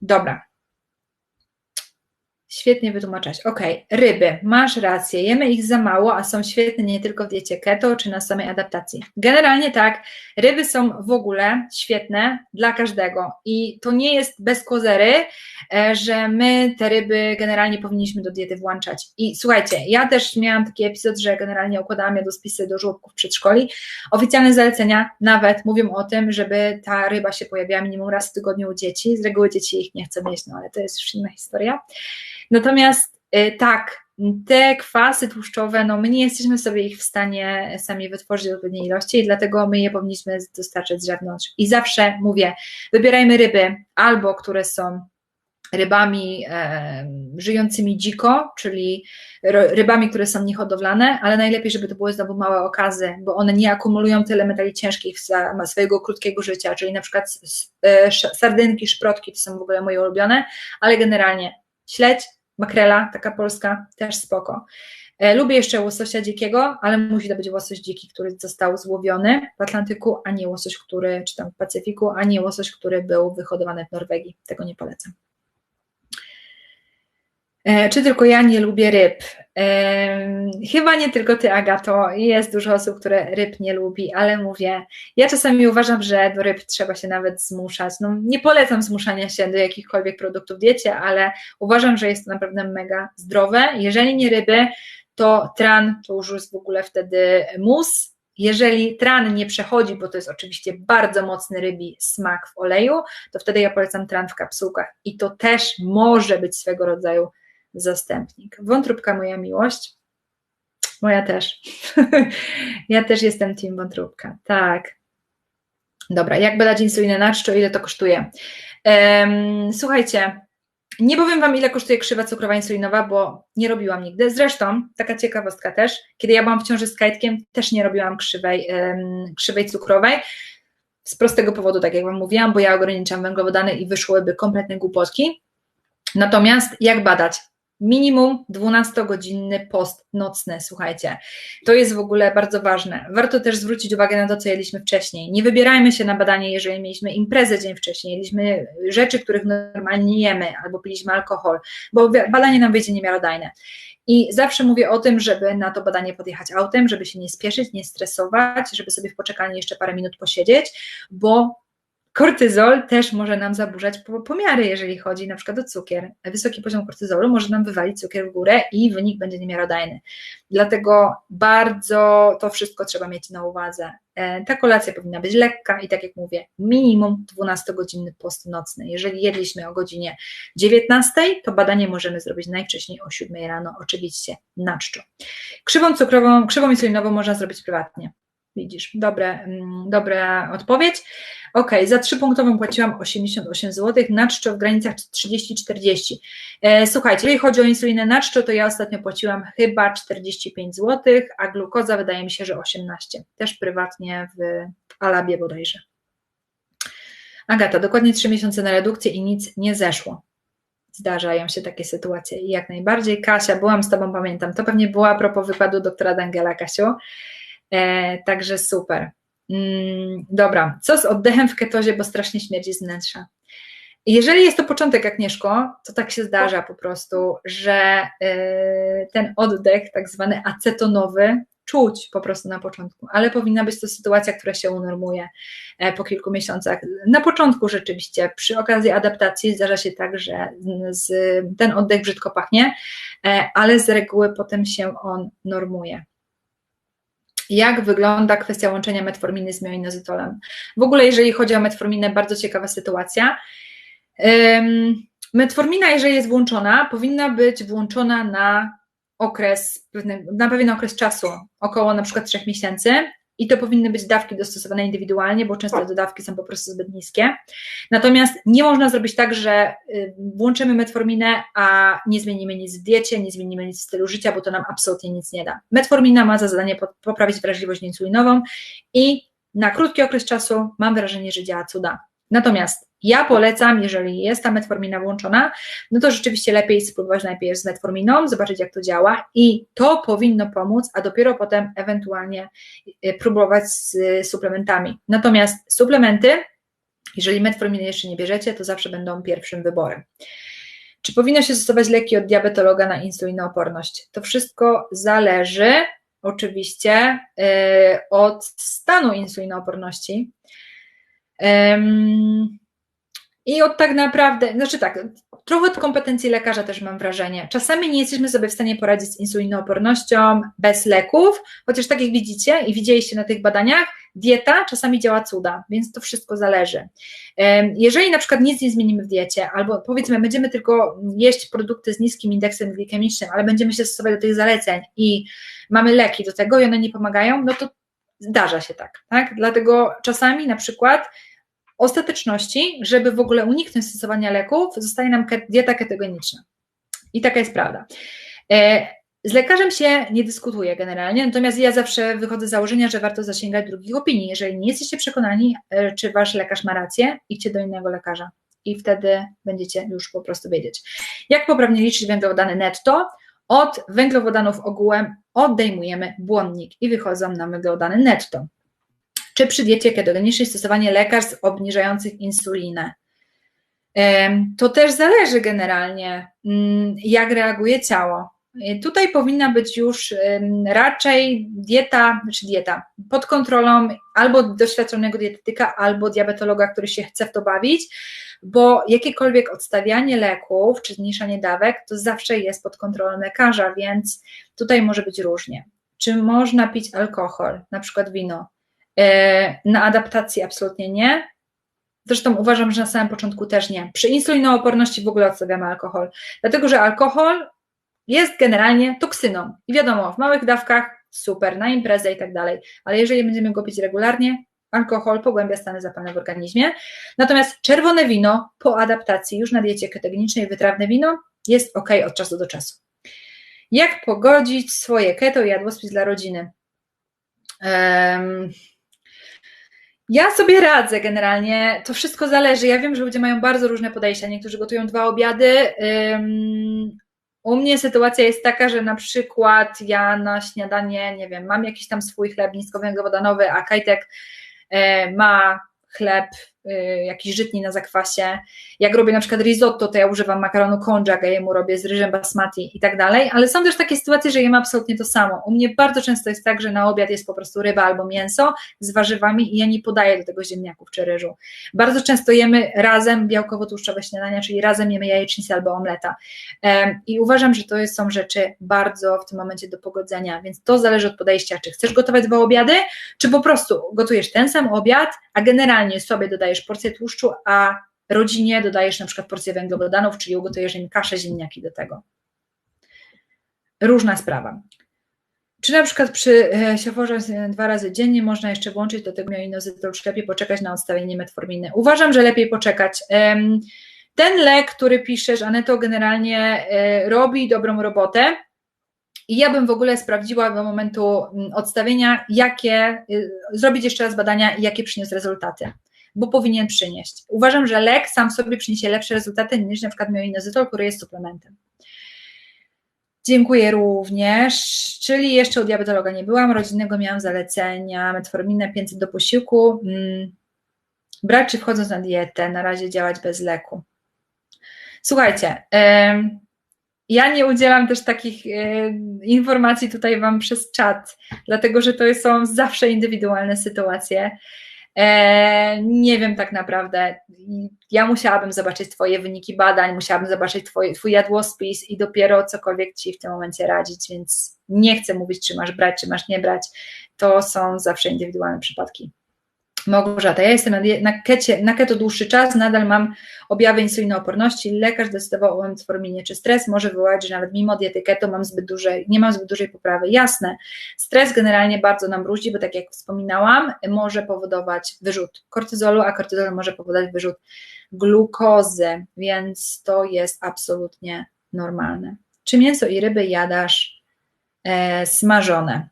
Dobra. Świetnie wytłumaczać. Ok, ryby, masz rację, jemy ich za mało, a są świetne nie tylko w diecie keto czy na samej adaptacji. Generalnie tak, ryby są w ogóle świetne dla każdego i to nie jest bez kozery, e, że my te ryby generalnie powinniśmy do diety włączać. I słuchajcie, ja też miałam taki epizod, że generalnie układałam jadłospisy do żłobków przedszkoli. Oficjalne zalecenia nawet mówią o tym, żeby ta ryba się pojawiała minimum raz w tygodniu u dzieci. Z reguły dzieci ich nie chcą jeść, no ale to jest już inna historia. Natomiast y, tak, te kwasy tłuszczowe, no my nie jesteśmy sobie ich w stanie sami wytworzyć w odpowiedniej ilości i dlatego my je powinniśmy dostarczać z zewnątrz. I zawsze mówię, wybierajmy ryby albo, które są rybami e, żyjącymi dziko, czyli rybami, które są niehodowlane, ale najlepiej, żeby to były znowu małe okazy, bo one nie akumulują tyle metali ciężkich za swojego krótkiego życia, czyli na przykład e, sardynki, szprotki to są w ogóle moje ulubione, ale generalnie śledź, makrela, taka polska, też spoko. E, lubię jeszcze łososia dzikiego, ale musi to być łosoś dziki, który został złowiony w Atlantyku, a nie łosoś, który, czy tam w Pacyfiku, a nie łosoś, który był wyhodowany w Norwegii. Tego nie polecam. E, czy tylko ja nie lubię ryb? Chyba nie tylko ty, Agato. Jest dużo osób, które ryb nie lubi, ale mówię, ja czasami uważam, że do ryb trzeba się nawet zmuszać. No, nie polecam zmuszania się do jakichkolwiek produktów w diecie, ale uważam, że jest to naprawdę mega zdrowe. Jeżeli nie ryby, to tran to już jest w ogóle wtedy mus. Jeżeli tran nie przechodzi, bo to jest oczywiście bardzo mocny rybi smak w oleju, to wtedy ja polecam tran w kapsułkach. I to też może być swego rodzaju zastępnik. Wątróbka moja miłość. Moja też. ja też jestem team wątróbka. Tak. Dobra, jak badać insulinę na czczo, ile to kosztuje? Um, słuchajcie, nie powiem Wam, ile kosztuje krzywa cukrowa insulinowa, bo nie robiłam nigdy. Zresztą, taka ciekawostka też, kiedy ja byłam w ciąży z kajtkiem, też nie robiłam krzywej, um, krzywej cukrowej. Z prostego powodu, tak jak Wam mówiłam, bo ja ograniczam węglowodany i wyszłyby kompletne głupotki. Natomiast jak badać? Minimum 12-godzinny post nocny, słuchajcie. To jest w ogóle bardzo ważne. Warto też zwrócić uwagę na to, co jedliśmy wcześniej. Nie wybierajmy się na badanie, jeżeli mieliśmy imprezę dzień wcześniej, jedliśmy rzeczy, których normalnie nie jemy, albo piliśmy alkohol, bo badanie nam wyjdzie niemiarodajne. I zawsze mówię o tym, żeby na to badanie podjechać autem, żeby się nie spieszyć, nie stresować, żeby sobie w poczekalni jeszcze parę minut posiedzieć, bo Kortyzol też może nam zaburzać pomiary, jeżeli chodzi na przykład o cukier. Wysoki poziom kortyzolu może nam wywalić cukier w górę i wynik będzie niemiarodajny. Dlatego bardzo to wszystko trzeba mieć na uwadze. E, ta kolacja powinna być lekka i tak jak mówię, minimum 12-godzinny post nocny. Jeżeli jedliśmy o godzinie 19, to badanie możemy zrobić najwcześniej o 7 rano, oczywiście na czczo. Krzywą cukrową, krzywą insulinową można zrobić prywatnie. Widzisz, dobre, mm, dobra odpowiedź. Ok, za trzypunktową płaciłam 88 zł, na czczo w granicach 30-40. E, słuchajcie, jeżeli chodzi o insulinę na czczo, to ja ostatnio płaciłam chyba 45 zł, a glukoza wydaje mi się, że 18. Też prywatnie w Alabie bodajże. Agata, dokładnie 3 miesiące na redukcję i nic nie zeszło. Zdarzają się takie sytuacje i jak najbardziej. Kasia, byłam z Tobą, pamiętam. To pewnie była a propos wykładu doktora Dangela, Kasiu. E, także super. Mm, dobra, co z oddechem w ketozie, bo strasznie śmierdzi z wnętrza. Jeżeli jest to początek, Agnieszko, to tak się zdarza po prostu, że y, ten oddech, tak zwany acetonowy, czuć po prostu na początku, ale powinna być to sytuacja, która się unormuje e, po kilku miesiącach. Na początku rzeczywiście, przy okazji adaptacji zdarza się tak, że ten oddech brzydko pachnie, e, ale z reguły potem się on normuje jak wygląda kwestia łączenia metforminy z mioinozytolem. W ogóle, jeżeli chodzi o metforminę, bardzo ciekawa sytuacja. Metformina, jeżeli jest włączona, powinna być włączona na okres, na pewien okres czasu, około na przykład 3 miesięcy, i to powinny być dawki dostosowane indywidualnie, bo często te dawki są po prostu zbyt niskie. Natomiast nie można zrobić tak, że y, włączymy metforminę, a nie zmienimy nic w diecie, nie zmienimy nic w stylu życia, bo to nam absolutnie nic nie da. Metformina ma za zadanie poprawić wrażliwość insulinową i na krótki okres czasu mam wrażenie, że działa cuda. Natomiast ja polecam, jeżeli jest ta metformina włączona, no to rzeczywiście lepiej spróbować najpierw z metforminą, zobaczyć jak to działa i to powinno pomóc, a dopiero potem ewentualnie y, próbować z suplementami. Natomiast suplementy Jeżeli metforminy jeszcze nie bierzecie, to zawsze będą pierwszym wyborem. Czy powinno się stosować leki od diabetologa na insulinooporność? To wszystko zależy oczywiście yy, od stanu insulinooporności. I od tak naprawdę, znaczy tak, trochę od kompetencji lekarza też mam wrażenie. Czasami nie jesteśmy sobie w stanie poradzić z insulinoopornością bez leków, chociaż tak jak widzicie i widzieliście na tych badaniach, dieta czasami działa cuda, więc to wszystko zależy. Jeżeli na przykład nic nie zmienimy w diecie, albo powiedzmy, będziemy tylko jeść produkty z niskim indeksem glikemicznym, ale będziemy się stosować do tych zaleceń i mamy leki do tego i one nie pomagają, no to zdarza się tak, tak? Dlatego czasami na przykład ostateczności, żeby w ogóle uniknąć stosowania leków, zostaje nam dieta ketogeniczna. I taka jest prawda. E, z lekarzem się nie dyskutuje generalnie, natomiast ja zawsze wychodzę z założenia, że warto zasięgać drugich opinii. Jeżeli nie jesteście przekonani, e, czy wasz lekarz ma rację, idźcie do innego lekarza i wtedy będziecie już po prostu wiedzieć. Jak poprawnie liczyć węglowodany netto? Od węglowodanów ogółem odejmujemy błonnik i wychodzą nam węglowodany netto czy przy diecie ketogenicznej stosowanie lekarstw obniżających insulinę. To też zależy generalnie, mm, jak reaguje ciało. Tutaj powinna być już raczej dieta, znaczy dieta pod kontrolą albo doświadczonego dietetyka, albo diabetologa, który się chce w to bawić, bo jakiekolwiek odstawianie leków czy zmniejszanie dawek to zawsze jest pod kontrolą lekarza, więc tutaj może być różnie. Czy można pić alkohol, na przykład wino? E, na adaptację absolutnie nie. Zresztą uważam, że na samym początku też nie. Przy insulinooporności w ogóle odstawiamy alkohol, dlatego że alkohol jest generalnie toksyną. I wiadomo, w małych dawkach super, na imprezę i tak dalej, ale jeżeli będziemy go pić regularnie, alkohol pogłębia stany zapalne w organizmie. Natomiast czerwone wino po adaptacji już na diecie ketogenicznej, wytrawne wino jest ok od czasu do czasu. Jak pogodzić swoje keto i jadłospis dla rodziny? Um, ja sobie radzę generalnie, to wszystko zależy. Ja wiem, że ludzie mają bardzo różne podejścia. Niektórzy gotują dwa obiady. U mnie sytuacja jest taka, że na przykład ja na śniadanie, nie wiem, mam jakiś tam swój chleb niskowęglowodanowy, a Kajtek e, ma chleb Y, jakiś żytni na zakwasie. Jak robię na przykład risotto, to ja używam makaronu konjac, jemu robię z ryżem basmati i tak dalej, ale są też takie sytuacje, że jem absolutnie to samo. U mnie bardzo często jest tak, że na obiad jest po prostu ryba albo mięso z warzywami i ja nie podaję do tego ziemniaków czy ryżu. Bardzo często jemy razem białkowo-tłuszczowe śniadania, czyli razem jemy jajecznicę albo omleta. I uważam, że to są rzeczy bardzo w tym momencie do pogodzenia, więc to zależy od podejścia, czy chcesz gotować dwa obiady, czy po prostu gotujesz ten sam obiad, a generalnie sobie dodajesz dodajesz porcję tłuszczu, a rodzinie dodajesz na przykład porcję węglowodanów, czyli ugotujesz im kaszę, ziemniaki do tego. Różna sprawa. Czy na przykład przy e, siaforze dwa razy dziennie można jeszcze włączyć do tego mioinozytol, czy lepiej poczekać na odstawienie metforminy? Uważam, że lepiej poczekać. Ten lek, który piszesz, Aneto, generalnie e, robi dobrą robotę i ja bym w ogóle sprawdziła do momentu mm, odstawienia, jakie, y, zrobić jeszcze raz badania, jakie przyniósł rezultaty bo powinien przynieść. Uważam, że lek sam sobie przyniesie lepsze rezultaty niż na przykład mioinozytol, który jest suplementem. Dziękuję również. Czyli jeszcze u diabetologa nie byłam, rodzinnego miałam zalecenia, metforminę 500 do posiłku. Hmm. Brać czy wchodząc na dietę, na razie działać bez leku. Słuchajcie, ja nie udzielam też takich informacji tutaj Wam przez czat, dlatego że to są zawsze indywidualne sytuacje. E, nie wiem tak naprawdę. Ja musiałabym zobaczyć Twoje wyniki badań, musiałabym zobaczyć twój, twój jadłospis i dopiero cokolwiek Ci w tym momencie radzić, więc nie chcę mówić, czy masz brać, czy masz nie brać. To są zawsze indywidualne przypadki. Małgorzata, ja jestem na, kecie, na keto dłuższy czas, nadal mam objawy insulinooporności, lekarz decydował o metforminie. Czy stres może wywołać, że nawet mimo diety keto mam zbyt duże, nie mam zbyt dużej poprawy? Jasne, stres generalnie bardzo nam bruzi, bo tak jak wspominałam, może powodować wyrzut kortyzolu, a kortyzol może powodować wyrzut glukozy, więc to jest absolutnie normalne. Czy mięso i ryby jadasz e, smażone?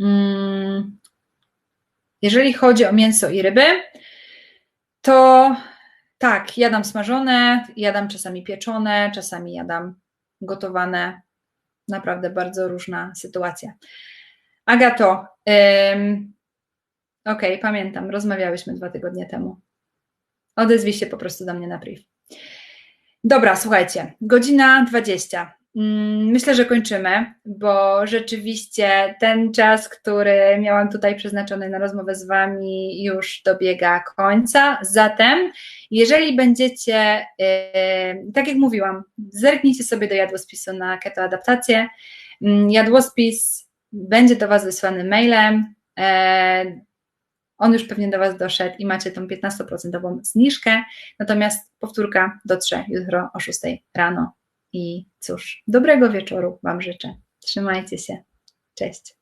Hmm jeżeli chodzi o mięso i ryby, to tak, jadam smażone, jadam czasami pieczone, czasami jadam gotowane. Naprawdę bardzo różna sytuacja. Agato, ym, okej, pamiętam, rozmawiałyśmy dwa tygodnie temu. Odezwij się po prostu do mnie na priv. Dobra, słuchajcie, godzina 20. Mm, myślę, że kończymy, bo rzeczywiście ten czas, który miałam tutaj przeznaczony na rozmowę z Wami, już dobiega końca. Zatem, jeżeli będziecie, yy, tak jak mówiłam, zerknijcie sobie do jadłospisu na keto adaptację. Mm, jadłospis będzie do Was wysłany mailem. Yy, on już pewnie do Was doszedł i macie tą 15% zniżkę, natomiast powtórka dotrze jutro o 6 rano. I cóż, dobrego wieczoru Wam życzę. Trzymajcie się. Cześć.